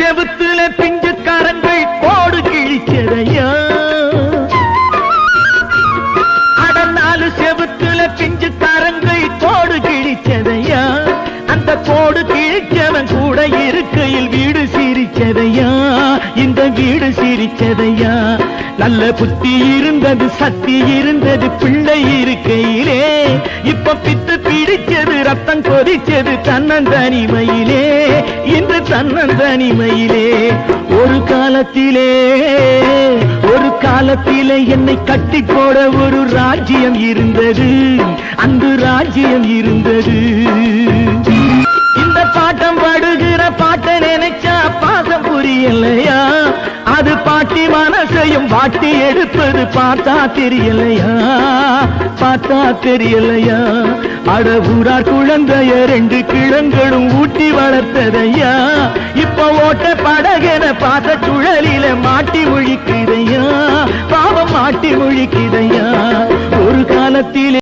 செவுத்துல பிஞ்சு கரங்கள் கோடு கிழிச்சதையா அடநாலு செவுத்துல பிஞ்சு கரங்கள் கோடு கிழிச்சதையா அந்த கோடு கிழிச்சவன் கூட இருக்கையில் வீடு சிரிச்சதையா? இந்த வீடு சிரிச்சதையா? நல்ல புத்தி இருந்தது சக்தி இருந்தது பிள்ளை இருக்கையிலே. இப்ப பித்து பிடிச்சது ரத்தம் கொதிச்சது தன்னந்தனிமையிலே. தன்னந்தனிமையிலே ஒரு காலத்திலே ஒரு காலத்திலே என்னை கட்டி போட ஒரு ராஜ்யம் இருந்தது. அந்த ராஜ்யம் இருந்தது. அது பாட்டி மனசையும் வாட்டி எடுப்பது பார்த்தா தெரியலையா? பார்த்தா தெரியலையா? அட ஊரார் குழந்தைய ரெண்டு கிழங்களும் ஊட்டி வளர்த்ததையா? இப்ப ஓட்ட படகென பார்த்த சுழலில மாட்டி முழிக்குதையா? பாவம் மாட்டி முழிக்குதையா? ஒரு காலத்திலே